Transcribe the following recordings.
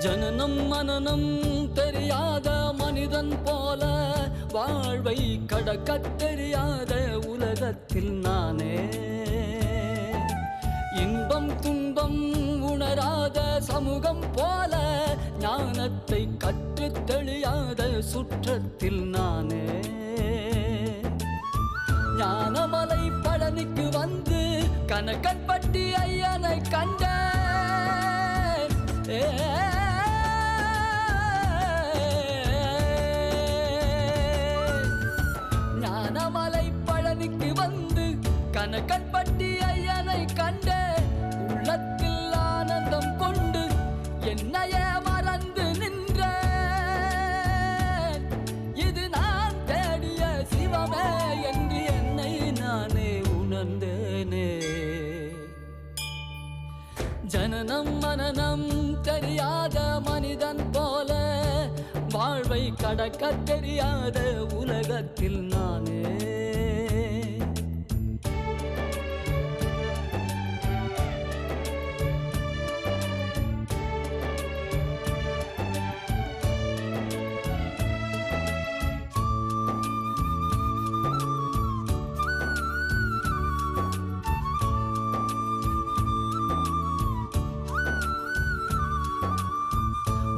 ஜனனம் மனனம் தெரியாத மனிதன் போல வாழ்வை கடக்கத் தெரியாத உலகத்தில் நானே இன்பம் துன்பம் உணராத சமூகம் போல ஞானத்தை கற்றுத் தெளியாத சுற்றத்தில் நானே ஞானமலை பழனிக்கு வந்து கணக்கன்பட்டி ஐயனை கண்டேன் ஏ. நானே ஜனனம் மனநம் தெரியாத மனிதன் போல வாழ்வை கடக்க தெரியாத உலகத்தில் நானே.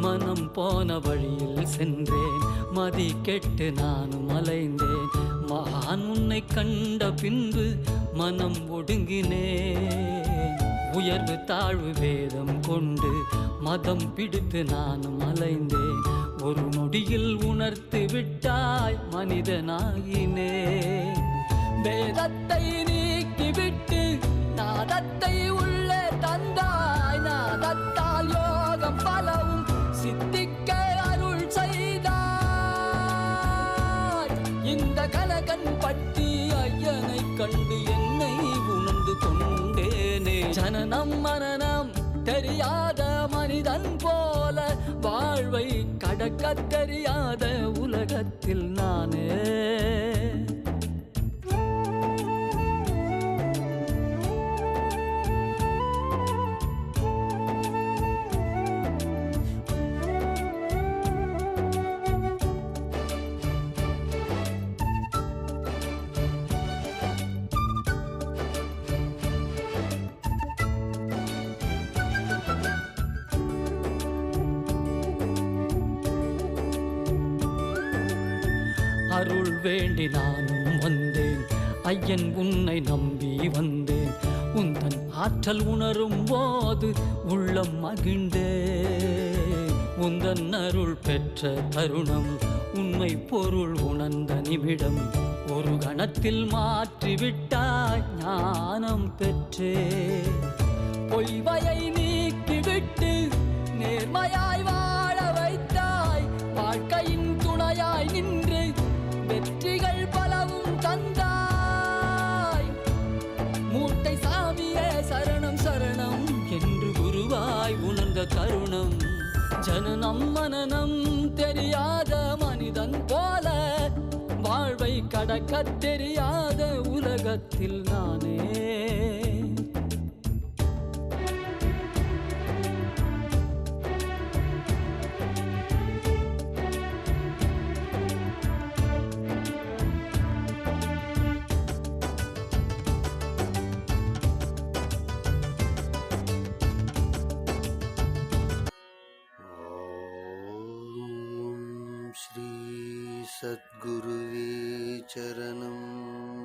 மனம் போன வழியில் சென்றேன். மதி கெட்டு நானும் அலைந்தேன். மகான் உன்னை கண்ட பின்பு மனம் ஒடுங்கினேன். உயர்வு தாழ்வு வேதம் கொண்டு மதம் பிடித்து நானும் அலைந்தேன். ஒரு நொடியில் உணர்த்து விட்டாய் மனிதனாகினேன் ஜனனம் மரணம் தெரியாத மனிதன் போல வாழ்வை கடக்க தெரியாத உலகத்தில் நானே. வேண்டி நானும் வந்தேன். ஐயன் உன்னை நம்பி வந்தேன். உந்தன் ஆற்றல் உணரும் போது உள்ளம் மகிழ்ந்தே உந்தன் அருள் பெற்ற தருணம் உண்மை பொருள் உணர்ந்த நிமிடம் ஒரு கணத்தில் மாற்றிவிட்டாய் ஞானம் பெற்றே பொய்வையை நீக்கிவிட்டு நேர்மையாய் வாழ வைத்தாய் வாழ்க்கையின் துணையாய் நின்று வெற்றிகள் பலவும் தந்தாய். மூட்டை சாமியே சரணம் சரணம் என்று குருவாய் உணர்ந்த தருணம் ஜனனம் மனநம் தெரியாத மனிதன் போல வாழ்வை கடக்க தெரியாத உலகத்தில் நானே. ॐ श्री सद्गुरुवे चरणम्